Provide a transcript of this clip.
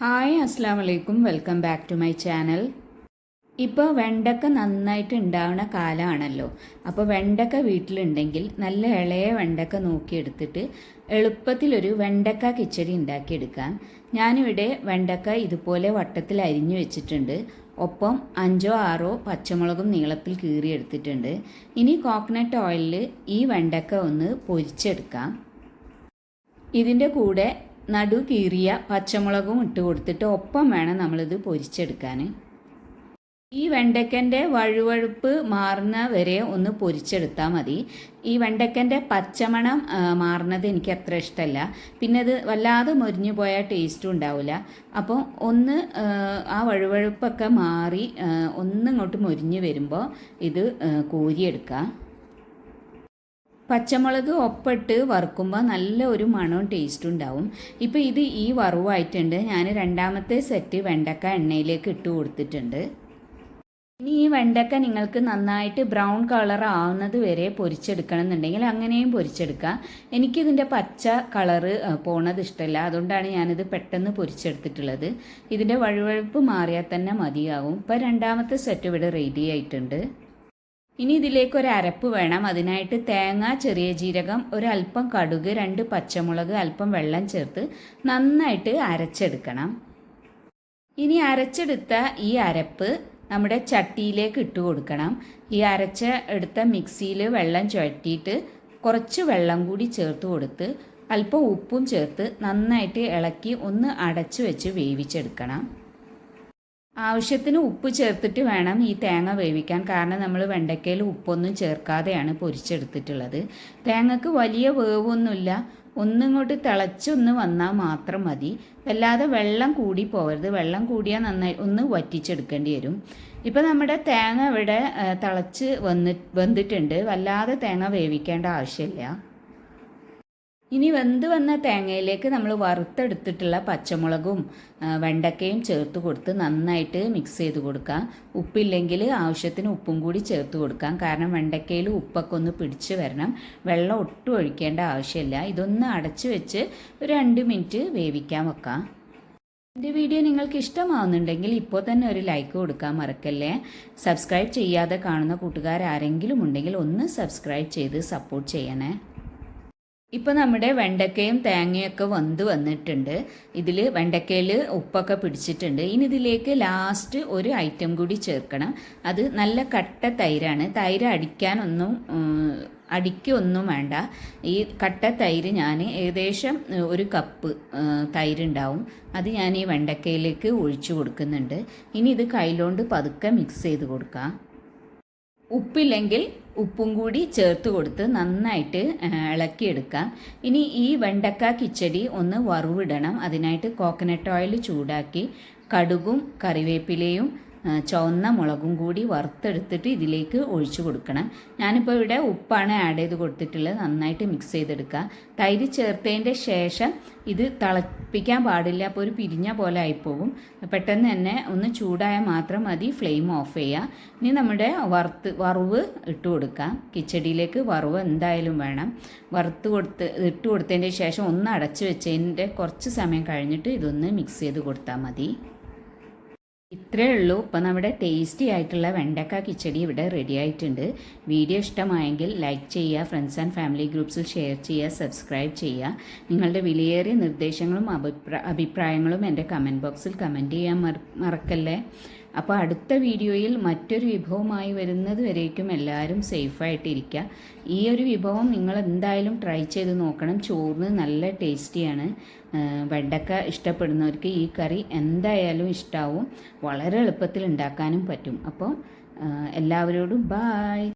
Hi അസ്സാം വലൈക്കും welcome back to my channel. ഇപ്പോൾ വെണ്ടക്ക നന്നായിട്ട് ഉണ്ടാവുന്ന കാലമാണല്ലോ അപ്പോൾ വെണ്ടക്ക വീട്ടിലുണ്ടെങ്കിൽ നല്ല ഇളയ വെണ്ടക്ക നോക്കിയെടുത്തിട്ട് എളുപ്പത്തിലൊരു വെണ്ടക്ക കിച്ചടി ഉണ്ടാക്കിയെടുക്കാം ഞാനിവിടെ വെണ്ടക്ക ഇതുപോലെ വട്ടത്തിൽ അരിഞ്ഞു വെച്ചിട്ടുണ്ട്. ഒപ്പം അഞ്ചോ ആറോ പച്ചമുളകും നീളത്തിൽ കീറിയെടുത്തിട്ടുണ്ട്. ഇനി കോക്കനട്ട് ഓയിലിൽ ഈ വെണ്ടക്ക ഒന്ന് പൊരിച്ചെടുക്കാം. ഇതിന്റെ കൂടെ നടു കീറിയ പച്ചമുളകും ഇട്ട് കൊടുത്തിട്ട് ഒപ്പം വേണം നമ്മളിത് പൊരിച്ചെടുക്കാൻ. ഈ വെണ്ടയ്ക്കന്റെ വഴുവഴുപ്പ് മാറുന്ന വരെ ഒന്ന് പൊരിച്ചെടുത്താൽ മതി. ഈ വെണ്ടയ്ക്കന്റെ പച്ചമണം മാറുന്നത് എനിക്ക് അത്ര ഇഷ്ടമല്ല പിന്നെ അത് വല്ലാതെ മൊരിഞ്ഞു പോയാൽ ടേസ്റ്റും ഉണ്ടാവില്ല അപ്പോൾ ഒന്ന് ആ, വഴുവഴുപ്പൊക്കെ മാറി ഒന്നിങ്ങോട്ട് മൊരിഞ്ഞ് വരുമ്പോൾ ഇത് കോരിയെടുക്കാം പച്ചമുളക് ഒപ്പിട്ട് വറുക്കുമ്പോൾ നല്ല ഒരു മണവും ടേസ്റ്റും ഉണ്ടാവും. ഇപ്പോൾ ഇത് ഈ വറുവായിട്ടുണ്ട്. ഞാൻ രണ്ടാമത്തെ സെറ്റ് വെണ്ടക്ക എണ്ണയിലേക്ക് ഇട്ട് കൊടുത്തിട്ടുണ്ട്. ഇനി ഈ വെണ്ടക്ക നിങ്ങൾക്ക് നന്നായിട്ട് ബ്രൗൺ കളർ ആവുന്നത് വരെ പൊരിച്ചെടുക്കണം എന്നുണ്ടെങ്കിൽ അങ്ങനെയും പൊരിച്ചെടുക്കാം. എനിക്കിതിന്റെ പച്ച കളറ് പോണത് ഇഷ്ടമല്ല അതുകൊണ്ടാണ് ഞാനിത് പെട്ടെന്ന് പൊരിച്ചെടുത്തിട്ടുള്ളത്. ഇതിന്റെ വഴുവഴുപ്പ് മാറിയാൽ തന്നെ മതിയാവും. ഇപ്പോൾ രണ്ടാമത്തെ സെറ്റ് ഇവിടെ റെഡി ആയിട്ടുണ്ട്. ഇനി ഇതിലേക്ക് ഒരു അരപ്പ് വേണം. അതിനായിട്ട് തേങ്ങ ചെറിയ ജീരകം ഒരല്പം കടുക് രണ്ട് പച്ചമുളക് അല്പം വെള്ളം ചേർത്ത് നന്നായിട്ട് അരച്ചെടുക്കണം. ഇനി അരച്ചെടുത്ത ഈ അരപ്പ് നമ്മുടെ ചട്ടിയിലേക്ക് ഇട്ട് കൊടുക്കണം. ഈ അരച്ച എടുത്ത മിക്സിയിൽ വെള്ളം ചുഴറ്റിയിട്ട് കുറച്ച് വെള്ളം കൂടി ചേർത്ത് കൊടുത്ത് അല്പം ഉപ്പും ചേർത്ത് നന്നായിട്ട് ഇളക്കി ഒന്ന് അടച്ചു വെച്ച് വേവിച്ചെടുക്കണം. ആവശ്യത്തിന് ഉപ്പ് ചേർത്തിട്ട് വേണം ഈ തേങ്ങ വേവിക്കാൻ. കാരണം നമ്മൾ വെണ്ടയ്ക്കയിൽ ഉപ്പൊന്നും ചേർക്കാതെയാണ് പൊരിച്ചെടുത്തിട്ടുള്ളത്. തേങ്ങക്ക് വലിയ വേവൊന്നുമില്ല. ഒന്നിങ്ങോട്ട് തിളച്ചൊന്ന് വന്നാൽ മാത്രം മതി. വല്ലാതെ വെള്ളം കൂടി പോകരുത്. വെള്ളം കൂടിയാൽ നന്നായി ഒന്ന് വറ്റിച്ചെടുക്കേണ്ടി വരും. ഇപ്പോൾ നമ്മുടെ തേങ്ങ ഇവിടെ തിളച്ച് വന്ന് വെന്തിട്ടുണ്ട് വല്ലാതെ തേങ്ങ വേവിക്കേണ്ട ആവശ്യമില്ല. ഇനി വെന്ത് വന്ന തേങ്ങയിലേക്ക് നമ്മൾ വറുത്തെടുത്തിട്ടുള്ള പച്ചമുളകും വെണ്ടക്കയും ചേർത്ത് കൊടുത്ത് നന്നായിട്ട് മിക്സ് ചെയ്ത് കൊടുക്കാം. ഉപ്പില്ലെങ്കിൽ ആവശ്യത്തിന് ഉപ്പും കൂടി ചേർത്ത് കൊടുക്കാം. കാരണം വെണ്ടക്കയിൽ ഉപ്പൊക്കെ ഒന്ന് പിടിച്ച് വരണം. വെള്ളം ഒട്ടും ഒഴിക്കേണ്ട ആവശ്യമില്ല. ഇതൊന്ന് അടച്ച് വെച്ച് ഒരു രണ്ട് മിനിറ്റ് വേവിക്കാൻ വെക്കാം. എന്റെ വീഡിയോ നിങ്ങൾക്ക് ഇഷ്ടമാവുന്നുണ്ടെങ്കിൽ ഇപ്പോൾ തന്നെ ഒരു ലൈക്ക് കൊടുക്കാൻ മറക്കല്ലേ? സബ്സ്ക്രൈബ് ചെയ്യാതെ കാണുന്ന കൂട്ടുകാർ ആരെങ്കിലും ഉണ്ടെങ്കിൽ ഒന്ന് സബ്സ്ക്രൈബ് ചെയ്ത് സപ്പോർട്ട് ചെയ്യണേ. ഇപ്പോൾ നമ്മുടെ വെണ്ടക്കയും തേങ്ങയൊക്കെ വന്ന് വന്നിട്ടുണ്ട്. ഇതിൽ വെണ്ടക്കയിൽ ഉപ്പൊക്കെ പിടിച്ചിട്ടുണ്ട്. ഇനി ഇതിലേക്ക് ലാസ്റ്റ് ഒരു ഐറ്റം കൂടി ചേർക്കണം. അത് നല്ല കട്ട തൈരാണ്. തൈര് അടിക്കാനൊന്നും അടിക്കൊന്നും വേണ്ട. ഈ കട്ട തൈര് ഞാൻ ഏകദേശം ഒരു കപ്പ് തൈരുണ്ടാവും. അത് ഞാൻ ഈ വെണ്ടക്കയിലേക്ക് ഒഴിച്ചു കൊടുക്കുന്നുണ്ട്. ഇനി ഇത് കയ്യിലോണ്ട് പതുക്കെ മിക്സ് ചെയ്ത് കൊടുക്കാം. ഉപ്പില്ലെങ്കിൽ ഉപ്പും കൂടി ചേർത്ത് കൊടുത്ത് നന്നായിട്ട് ഇളക്കിയെടുക്കാം. ഇനി ഈ വെണ്ടക്ക കിച്ചടി ഒന്ന് വറുവിടണം. അതിനായിട്ട് കോക്കനട്ട് ഓയിൽ ചൂടാക്കി കടുകും കറിവേപ്പിലയും ചുവന്ന മുളകും കൂടി വറുത്തെടുത്തിട്ട് ഇതിലേക്ക് ഒഴിച്ചു കൊടുക്കണം. ഞാനിപ്പോൾ ഇവിടെ ഉപ്പാണ് ആഡ് ചെയ്ത് കൊടുത്തിട്ടുള്ളത്. നന്നായിട്ട് മിക്സ് ചെയ്തെടുക്കുക. തൈര് ചേർത്തതിന്റെ ശേഷം ഇത് തിളപ്പിക്കാൻ പാടില്ല. അപ്പോൾ ഒരു പിരിഞ്ഞ പോലെ ആയിപ്പോകും. പെട്ടെന്ന് തന്നെ ഒന്ന് ചൂടായാൽ മാത്രം മതി. ഫ്ലെയിം ഓഫ് ചെയ്യുക. ഇനി നമ്മുടെ വറുത്ത് വറവ് ഇട്ട് കൊടുക്കാം. കിച്ചടിയിലേക്ക് വറവ് എന്തായാലും വേണം. വറുത്ത് കൊടുത്ത് ഇട്ട് കൊടുത്തതിന്റെ ശേഷം ഒന്ന് അടച്ച് വെച്ചതിന്റെ കുറച്ച് സമയം കഴിഞ്ഞിട്ട് ഇതൊന്ന് മിക്സ് ചെയ്ത് കൊടുത്താൽ മതി. ഇത്രയേ ഉള്ളൂ. ഇപ്പോൾ നമ്മുടെ ടേസ്റ്റി ആയിട്ടുള്ള വെണ്ടക്ക കിച്ചടി ഇവിടെ റെഡി ആയിട്ടുണ്ട്. വീഡിയോ ഇഷ്ടമായെങ്കിൽ ലൈക്ക് ചെയ്യുക ഫ്രണ്ട്സ് ആൻഡ് ഫാമിലി ഗ്രൂപ്പ്സിൽ ഷെയർ ചെയ്യുക സബ്സ്ക്രൈബ് ചെയ്യുക. നിങ്ങളുടെ വിലയേറിയ നിർദ്ദേശങ്ങളും അഭിപ്രായ അഭിപ്രായങ്ങളും എന്റെ കമന്റ് ബോക്സിൽ കമന്റ് ചെയ്യാൻ മറക്കല്ലേ? അപ്പോൾ അടുത്ത വീഡിയോയിൽ മറ്റൊരു വിഭവമായി വരുന്നത് വരേക്കും എല്ലാവരും സേഫായിട്ടിരിക്കുക ഈ ഒരു വിഭവം നിങ്ങൾ എന്തായാലും ട്രൈ ചെയ്ത് നോക്കണം. ചോറിന് നല്ല ടേസ്റ്റിയാണ്. വെണ്ടക്ക ഇഷ്ടപ്പെടുന്നവർക്ക് ഈ കറി എന്തായാലും ഇഷ്ടാവും. വളരെ എളുപ്പത്തിൽ ഉണ്ടാക്കാനും പറ്റും. അപ്പോൾ എല്ലാവരോടും ബായ്